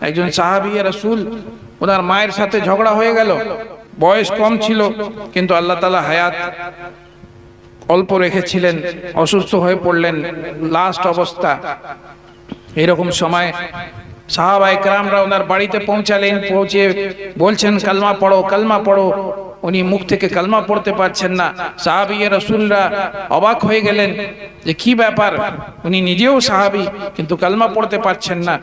একজন সাহাবি রাসূল, ওনার মায়ের সাথে ঝগড়া হয়ে গেল। বয়স কম ছিল, কিন্তু আল্লাহ তাআলা হায়াত অল্প রেখেছিলেন, অসুস্থ হয়ে পড়লেন লাস্ট অবস্থা। এরকম সময় সাহাবা একরামরা ওনার বাড়িতে পৌঁছালেন, পৌঁছে বলছেন, কালমা পড়ো কালমা পড়ো। উনি মুখ থেকে কালমা পড়তে পারছেন না। সাহাবি রসুলরা অবাক হয়ে গেলেন যে কি ব্যাপার? উনি নিজেও সাহাবি, কিন্তু কালমা পড়তে পারছেন না।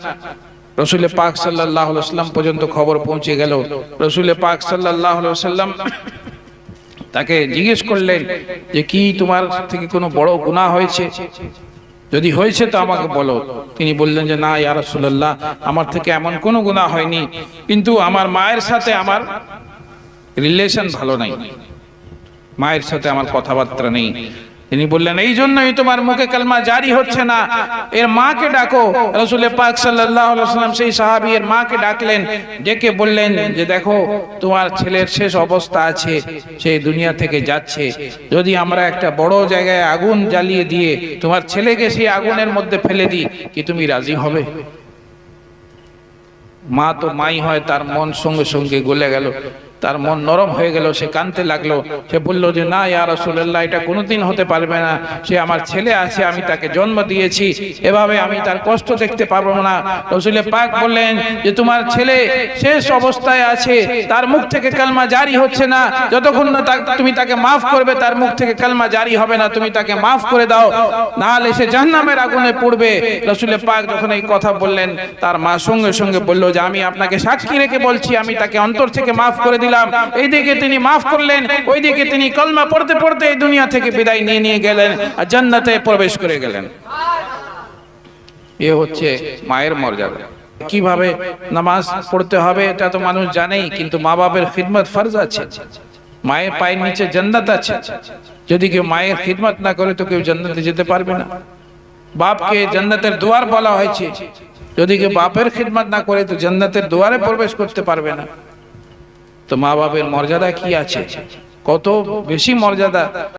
রসুলে পাক সাল্লাহ সাল্লাম পর্যন্ত খবর পৌঁছে গেল। রসুলে পাক সাল্লাহ সাল্লাম তাকে জিজ্ঞেস করলেন যে, কি তোমার থেকে কোনো বড় গুনাহ হয়েছে? যদি হয়েছে তো আমাকে বলো। তিনি বললেন যে, না, ইয়া রাসূলুল্লাহ, আমার থেকে এমন কোনো গুনাহ হয়নি। কিন্তু আমার মায়ের সাথে আমার রিলেশন ভালো নাই। মায়ের সাথে আমার কথাবার্তা নেই। তিনি বললেন, এই জন্যই তোমার মুখে কালমা জারি হচ্ছে না। এর মাকে ডাকো। রসুলের পাক সাল্লাম সেই সাহাবী এর মাকে ডাকলেন, ডেকে বললেন যে, দেখো, তোমার ছেলের শেষ অবস্থা আছে সেই দুনিয়া থেকে যাচ্ছে। যদি আমরা একটা বড় জায়গায় আগুন জ্বালিয়ে দিয়ে তোমার ছেলেকে সেই আগুনের মধ্যে ফেলে দিই, কি তুমি রাজি হবে? মা তো মাই হয়, তার মন সঙ্গে সঙ্গে গলে গেল। তার মন নরম হয়ে গেল, সে কানতে লাগল। সে বলল যে, না ইয়া রাসূলুল্লাহ, এটা কোনোদিন হতে পারবে না। সে আমার ছেলে আছে, আমি তাকে জন্ম দিয়েছি। এভাবে আমি তার কষ্ট দেখতে পারব না। রসুলের পাক বললেন যে, তোমার ছেলে শেষ অবস্থায় আছে, তার মুখ থেকে কালমা জারি হচ্ছে না। যতক্ষণ না তুমি তাকে মাফ করবে, তার মুখ থেকে কালমা জারি হবে না। তুমি তাকে মাফ করে দাও। নাহলে সে জাহান্নামের আগুনে পড়বে। রসুলের পাক যখন এই কথা বললেন, তার মা সঙ্গে সঙ্গে বলল যে, আমি আপনাকে সাক্ষী রেখে বলছি, আমি তাকে অন্তর থেকে মাফ করে দিলাম। এই দিকে তিনি মাফ করলেন ওই দিকে তিনি কলমা পড়তে পড়তে এই দুনিয়া থেকে বিদায় নিয়ে নিয়ে গেলেন আর জান্নাতে প্রবেশ করে গেলেন। এ হচ্ছে মায়ের মর্যাদা। কীভাবে নামাজ পড়তে হবে এটা তো মানুষ জানেই, কিন্তু মা বাবার খিদমত ফরজ আছে। মায়ের পায়ের নিচে জান্নাত আছে। যদি কেউ মায়ের খিদমত না করে তো কেউ জান্নাতে যেতে পারবে না। বাপকে জান্নাতের দুয়ার বলা হয়েছে। যদি কেউ বাপের খিদমত না করে তো জান্নাতের দুয়ারে প্রবেশ করতে পারবে না। তো মা বাপের মর্যাদা কি আছে? কত বেশি মর্যাদা?